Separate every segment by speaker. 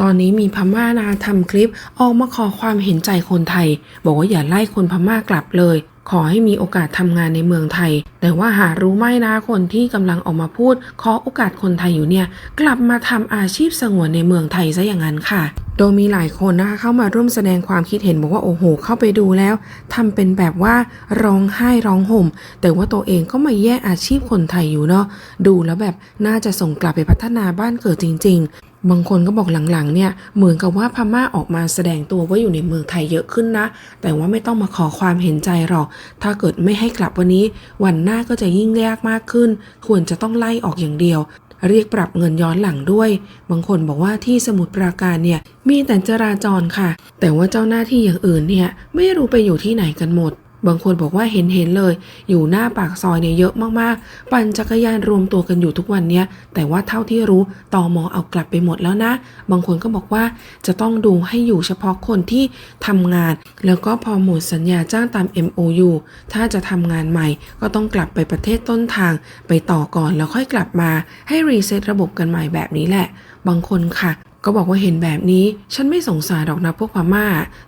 Speaker 1: ตอนนี้มีพม่านาทำคลิปออกมาขอความเห็นใจคนไทย บอกว่าอย่าไล่คนพม่ากลับเลย ขอให้มีโอกาสทำงานในเมืองไทย แต่ว่าหารู้ไหมนะคนที่กำลังออกมาพูด ขอโอกาสคนไทยอยู่เนี่ย กลับมาทำอาชีพสงวนในเมืองไทยซะอย่างนั้นค่ะโดยมีหลายคนนะคะเข้ามาร่วมแสดงความคิดเห็นบอกว่าโอ้โห เข้าไปดูแล้วทำเป็นแบบว่าร้องไห้ร้องห่ม แต่ว่าตัวเองก็มาแย่อาชีพคนไทยอยู่เนาะดูแล้วแบบน่าจะส่งกลับไปพัฒนาบ้านเกิดจริงๆ บางคนก็บอกหลังๆเนี่ยเหมือนกับว่าพม่าออกมาแสดงตัวว่าอยู่ในเมืองไทยเยอะขึ้นนะ แต่ว่าไม่ต้องมาขอความเห็นใจหรอก ถ้าเกิดไม่ให้กลับวันนี้ วันหน้าก็จะยิ่งยากมากขึ้น ควรจะต้องไล่ออกอย่างเดียว เรียกปรับเงินย้อนหลังด้วย บางคนบอกว่าที่สมุทรปราการเนี่ยมีแต่จราจรค่ะ แต่ว่าเจ้าหน้าที่อย่างอื่นเนี่ยไม่รู้ไปอยู่ที่ไหนกันหมด บางคนบอกว่าเห็นเห็นเลย อยู่หน้าปากซอยเนี่ยเยอะมากๆ ปั่นจักรยานรวมตัวกันอยู่ทุกวันเนี้ยแต่ว่าเท่าที่รู้ตอมอเอากลับไปหมดแล้วนะ บางคนก็บอกว่าจะต้องดูให้อยู่เฉพาะคนที่ทำงาน แล้วก็พอหมดสัญญาจ้างตาม MOU ถ้าจะทำงานใหม่ ก็ต้องกลับไปประเทศต้นทาง ไปต่อก่อนแล้วค่อยกลับมาให้รีเซ็ตระบบกันใหม่แบบนี้แหละ บางคนค่ะ ก็บอกว่าเห็นแบบนี้ ฉันไม่สงสารหรอกนะพวกพม่า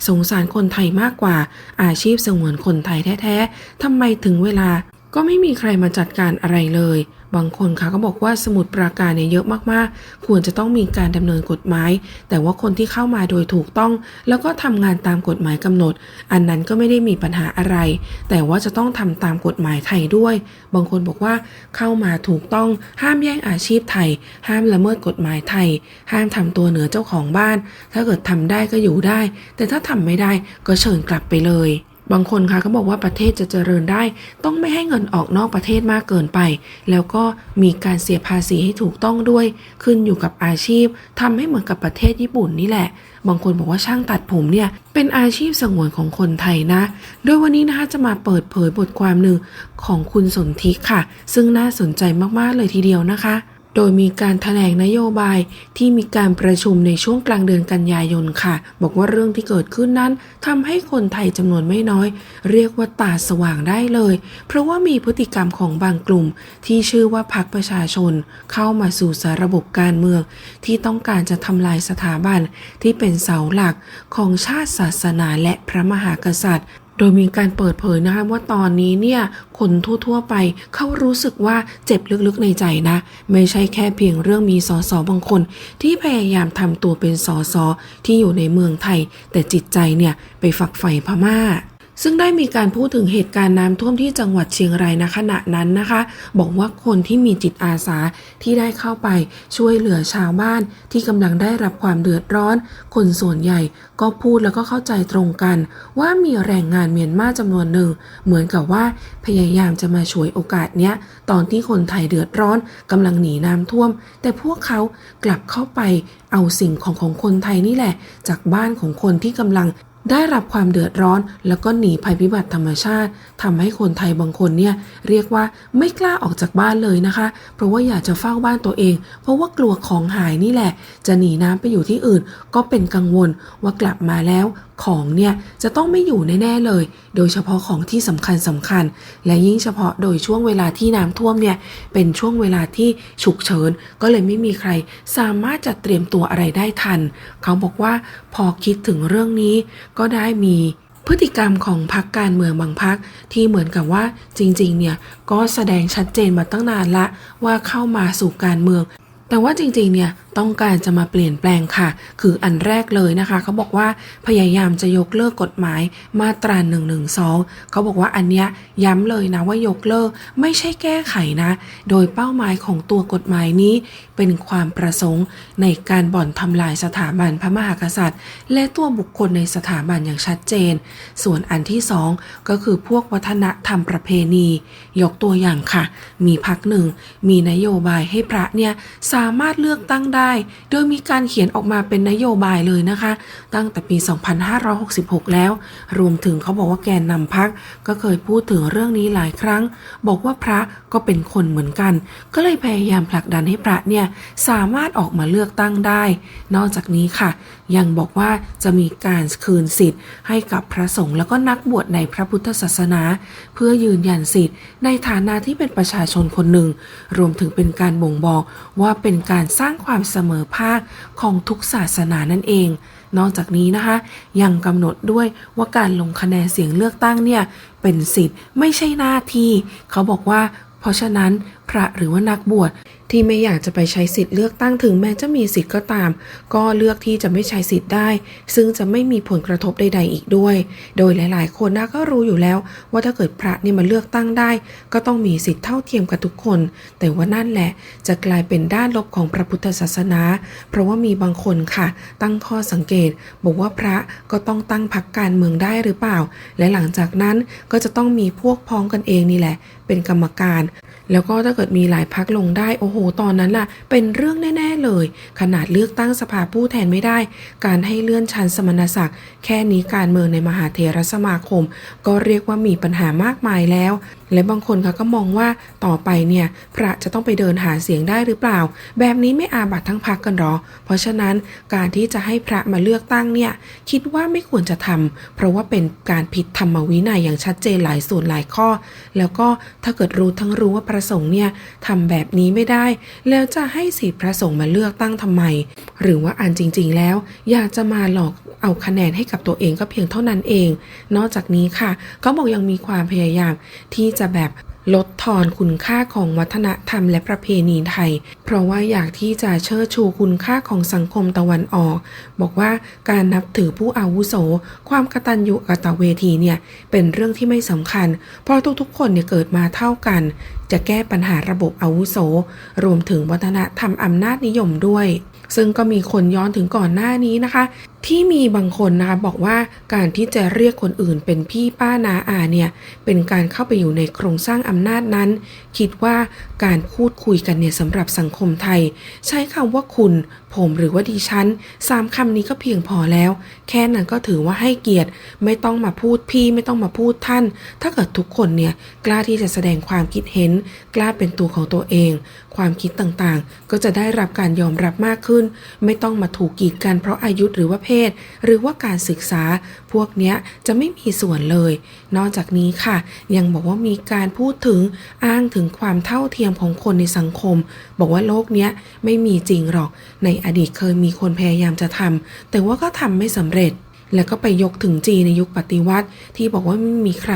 Speaker 1: สงสารคนไทยมากกว่า อาชีพสงวนคนไทยแท้ๆทำไมถึงเวลาก็ไม่มีใครมาจัดการอะไรเลย บางคนค่ะก็บอกว่าสมุดปราการเนี่ยเยอะมากๆ ควรจะต้องมีการดำเนินกฎหมาย แต่ว่าคนที่เข้ามาโดยถูกต้อง แล้วก็ทำงานตามกฎหมายกำหนด อันนั้นก็ไม่ได้มีปัญหาอะไร แต่ว่าจะต้องทำตามกฎหมายไทยด้วย บางคนบอกว่าเข้ามาถูกต้องห้ามแย่งอาชีพไทย ห้ามละเมิดกฎหมายไทย ห้ามทำตัวเหนือเจ้าของบ้าน ถ้าเกิดทำได้ก็อยู่ได้ แต่ถ้าทำไม่ได้ก็เชิญกลับไปเลย บางคนค่ะก็บอกว่าประเทศจะเจริญได้ ต้องไม่ให้เงินออกนอกประเทศมากเกินไป แล้วก็มีการเสียภาษีให้ถูกต้องด้วย ขึ้นอยู่กับอาชีพทำให้เหมือนกับประเทศญี่ปุ่นนี่แหละ บางคนบอกว่าช่างตัดผมเนี่ยเป็นอาชีพสงวนของคนไทยนะ โดยวันนี้นะคะจะมาเปิดเผยบทความหนึ่งของคุณสนธิค่ะ ซึ่งน่าสนใจมากๆเลยทีเดียวนะคะ โดยมีการถแถลงนโยบายที่มีการประชุมในช่วงกลางเดือนกันยายนค่ะ บอกว่าเรื่องที่เกิดขึ้นนั้นทำให้คนไทยจำนวนไม่น้อย เรียกว่าตาสว่างได้เลย เพราะว่ามีพฤติกรรมของบางกลุ่ม ที่ชื่อว่าพรรคประชาชน เข้ามาสู่สารระบบการเมือง ที่ต้องการจะทำลายสถาบันที่เป็นเสาหลักของชาติศาสนาและพระมหากษัตริย์ โดยมีการเปิดเผยนะคะว่าตอนนี้เนี่ยคนทั่วๆไปเขารู้สึกว่าเจ็บลึกๆในใจนะ ไม่ใช่แค่เพียงเรื่องมีสอสอบางคน ที่พยายามทำตัวเป็นสอสอที่อยู่ในเมืองไทย แต่จิตใจเนี่ยไปฝักใฝ่พม่า ซึ่งได้มีการพูดถึงเหตุการณ์น้ำท่วมที่จังหวัดเชียงรายณขณะนั้นนะคะ บอกว่าคนที่มีจิตอาสาที่ได้เข้าไปช่วยเหลือชาวบ้านที่กำลังได้รับความเดือดร้อน คนส่วนใหญ่ก็พูดแล้วก็เข้าใจตรงกัน ว่ามีแรงงานเมียนมาจำนวนหนึ่ง เหมือนกับว่าพยายามจะมาฉวยโอกาสเนี้ยตอนที่คนไทยเดือดร้อนกำลังหนีน้ำท่วม แต่พวกเขากลับเข้าไปเอาสิ่งของของคนไทยนี่แหละ จากบ้านของคนที่กำลัง ได้รับความเดือดร้อน แล้วก็หนีภัยพิบัติธรรมชาติทำให้คนไทยบางคนเนี่ยเรียกว่าไม่กล้าออกจากบ้านเลยนะคะ เพราะว่าอยากจะเฝ้าบ้านตัวเอง เพราะว่ากลัวของหายนี่แหละ จะหนีน้ำไปอยู่ที่อื่น ก็เป็นกังวลว่ากลับมาแล้ว ของเนี่ยจะต้องไม่อยู่แน่ๆเลย โดยเฉพาะของที่สำคัญสำคัญ และยิ่งเฉพาะโดยช่วงเวลาที่น้ำท่วมเนี่ยเป็นช่วงเวลาที่ฉุกเฉินก็เลยไม่มีใครสามารถจะเตรียมตัวอะไรได้ทัน เขาบอกว่าพอคิดถึงเรื่องนี้ก็ได้มีพฤติกรรมของพรรคการเมืองบางพรรคที่เหมือนกับว่าจริงๆเนี่ยก็แสดงชัดเจนมาตั้งนานละว่าเข้ามาสู่การเมือง แต่ว่าจริงๆเนี่ยต้องการจะมาเปลี่ยนแปลงค่ะ คืออันแรกเลยนะคะเขาบอกว่าพยายามจะยกเลิกกฎหมายมาตรา1นึเขาบอกว่าอันเนี้ยย้ำเลยนะว่ายกเลิกไม่ใช่แก้ไขนะ โดยเป้าหมายของตัวกฎหมายนี้ เป็นความประสงค์ในการบ่อนทำลายสถาบันพระมหากษัตริย์ และตัวบุคคลในสถาบันอย่างชัดเจน ส่วนอันที่สองก็คือพวกวัฒนธรรมประเพณี ยกตัวอย่างค่ะ มีพักหนึ่งมีนโยบายให้พระเนี่ยสามารถเลือกตั้งได้โดยมีการเขียนออกมาเป็นนโยบายเลยนะคะ ตั้งแต่ปี 2566 แล้ว รวมถึงเขาบอกว่าแกนนำพักก็เคยพูดถึงเรื่องนี้หลายครั้ง บอกว่าพระก็เป็นคนเหมือนกัน ก็เลยพยายามผลักดันให้พระเนี่ยสามารถออกมาเลือกตั้งได้ นอกจากนี้ค่ะ ยังบอกว่าจะมีการคืนสิทธิ์ให้กับพระสงฆ์แล้วก็นักบวชในพระพุทธศาสนา เพื่อยืนยันสิทธิ์ ในฐานะที่เป็นประชาชนคนหนึ่ง รวมถึงเป็นการบ่งบอกว่าเป็นการสร้างความเสมอภาคของทุกศาสนานั่นเอง นอกจากนี้นะคะ ยังกำหนดด้วยว่าการลงคะแนนเสียงเลือกตั้งเนี่ยเป็นสิทธิ์ไม่ใช่หน้าที่ เขาบอกว่า เพราะฉะนั้น พระหรือว่านักบวชที่ไม่อยากจะไปใช้สิทธิ์เลือกตั้งถึงแม้จะมีสิทธิ์ก็ตาม ก็เลือกที่จะไม่ใช้สิทธิ์ได้ ซึ่งจะไม่มีผลกระทบใด ๆ อีกด้วย โดยหลาย ๆ คนนะก็รู้อยู่แล้ว ว่าถ้าเกิดพระนี่มาเลือกตั้งได้ ก็ต้องมีสิทธิ์เท่าเทียมกับทุกคน แต่ว่านั่นแหละจะกลายเป็นด้านลบของพระพุทธศาสนา เพราะว่ามีบางคนค่ะ ตั้งข้อสังเกต บอกว่าพระก็ต้องตั้งพรรคการเมืองได้หรือเปล่า และหลังจากนั้นก็จะต้องมีพวกพ้องกันเองนี่แหละ เป็นกรรมการ แล้วก็ถ้าเกิดมีหลายพักลงได้โอ้โห ตอนนั้นล่ะ เป็นเรื่องแน่ ๆ เลย ขนาดเลือกตั้งสภาผู้แทนไม่ได้ การให้เลื่อนชั้นสมณศักดิ์ แค่นี้การเมืองในมหาเถรสมาคม ก็เรียกว่ามีปัญหามากมายแล้ว และบางคนเขาก็มองว่าต่อไปเนี่ยพระจะต้องไปเดินหาเสียงได้หรือเปล่า แบบนี้ไม่อาบัตทั้งพักกันหรอ เพราะฉะนั้นการที่จะให้พระมาเลือกตั้งเนี่ยคิดว่าไม่ควรจะทำเพราะว่าเป็นการผิดธรรมวินัยอย่างชัดเจนหลายส่วนหลายข้อ แล้วก็ถ้าเกิดรู้ทั้งรู้ว่าพระสงฆ์เนี่ยทำแบบนี้ไม่ได้ แล้วจะให้สิทธิพระสงฆ์มาเลือกตั้งทำไม หรือว่าอันจริง ๆ แล้ว อยากจะมาหลอกเอาคะแนนให้กับตัวเองก็เพียงเท่านั้นเอง นอกจากนี้ค่ะเขาบอกยังมีความพยายามที่จะแบบลดทอนคุณค่าของวัฒนธรรมและประเพณีไทย เพราะว่าอยากที่จะเชิดชูคุณค่าของสังคมตะวันออก บอกว่าการนับถือผู้อาวุโส ความกตัญญูกตเวทีเนี่ยเป็นเรื่องที่ไม่สำคัญ เพราะทุกๆ คนเนี่ยเกิดมาเท่ากัน จะแก้ปัญหาระบบอาวุโส รวมถึงวัฒนธรรมอำนาจนิยมด้วย ซึ่งก็มีคนย้อนถึงก่อนหน้านี้นะคะ ที่มีบางคนนะคะบอกว่าการที่จะเรียกคนอื่นเป็นพี่ป้านาอาเนี่ยเป็นการเข้าไปอยู่ในโครงสร้างอำนาจนั้น คิดว่าการพูดคุยกันเนี่ยสำหรับสังคมไทย ใช้คำว่าคุณ ผมหรือว่าดิฉันสามคำนี้ก็เพียงพอแล้ว แค่นั้นก็ถือว่าให้เกียรติไม่ต้องมาพูดพี่ไม่ต้องมาพูดท่าน ถ้าเกิดทุกคนเนี่ยกล้าที่จะแสดงความคิดเห็น กล้าเป็นตัวของตัวเอง ความคิดต่างๆ ก็จะได้รับการยอมรับมากขึ้นไม่ต้องมาถูกกีดกันเพราะอายุหรือว่าเพศ หรือว่าการศึกษา พวกเนี้ยจะไม่มีส่วนเลย นอกจากนี้ค่ะ ยังบอกว่ามีการพูดถึงอ้างถึงความเท่าเทียมของคนในสังคม บอกว่าโลกเนี้ยไม่มีจริงหรอก ในอดีตเคยมีคนพยายามจะทำแต่ว่าก็ทำไม่สำเร็จ แล้วก็ไปยกถึงจีในยุคปฏิวัติ ที่บอกว่าไม่มีใคร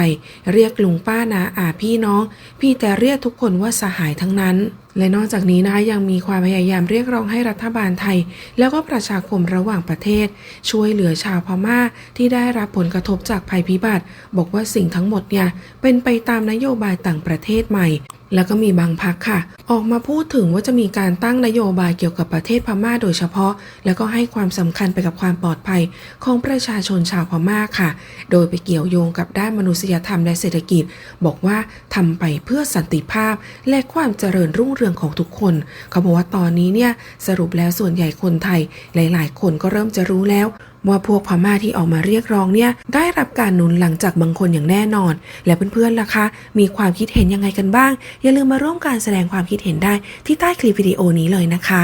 Speaker 1: เรียกลุงป้านาอาพี่น้อง พี่แต่เรียกทุกคนว่าสหายทั้งนั้น และนอกจากนี้นะคะยังมีความพยายามเรียกร้องให้รัฐบาลไทย แล้วก็ประชาคมระหว่างประเทศ ช่วยเหลือชาวพม่าที่ได้รับผลกระทบจากภัยพิบัติ บอกว่าสิ่งทั้งหมดเนี่ยเป็นไปตามนโยบายต่างประเทศใหม่ แล้วก็มีบางพักค่ะ ออกมาพูดถึงว่าจะมีการตั้งนโยบายเกี่ยวกับประเทศพม่าโดยเฉพาะ แล้วก็ให้ความสำคัญไปกับความปลอดภัยของประชาชนชาวพม่าค่ะ โดยไปเกี่ยวโยงกับด้านมนุษยธรรมและเศรษฐกิจ บอกว่าทำไปเพื่อสันติภาพ และความเจริญรุ่งเรืองของทุกคน เขาบอกว่าตอนนี้เนี่ยสรุปแล้วส่วนใหญ่คนไทยหลาย ๆ คนก็เริ่มจะรู้แล้ว ว่าพวกพม่าที่ออกมาเรียกร้องเนี่ยได้รับการหนุนหลังจากบางคนอย่างแน่นอน และเพื่อนๆล่ะคะมีความคิดเห็นยังไงกันบ้าง อย่าลืมมาร่วมการแสดงความคิดเห็นได้ที่ใต้คลิปวิดีโอนี้เลยนะคะ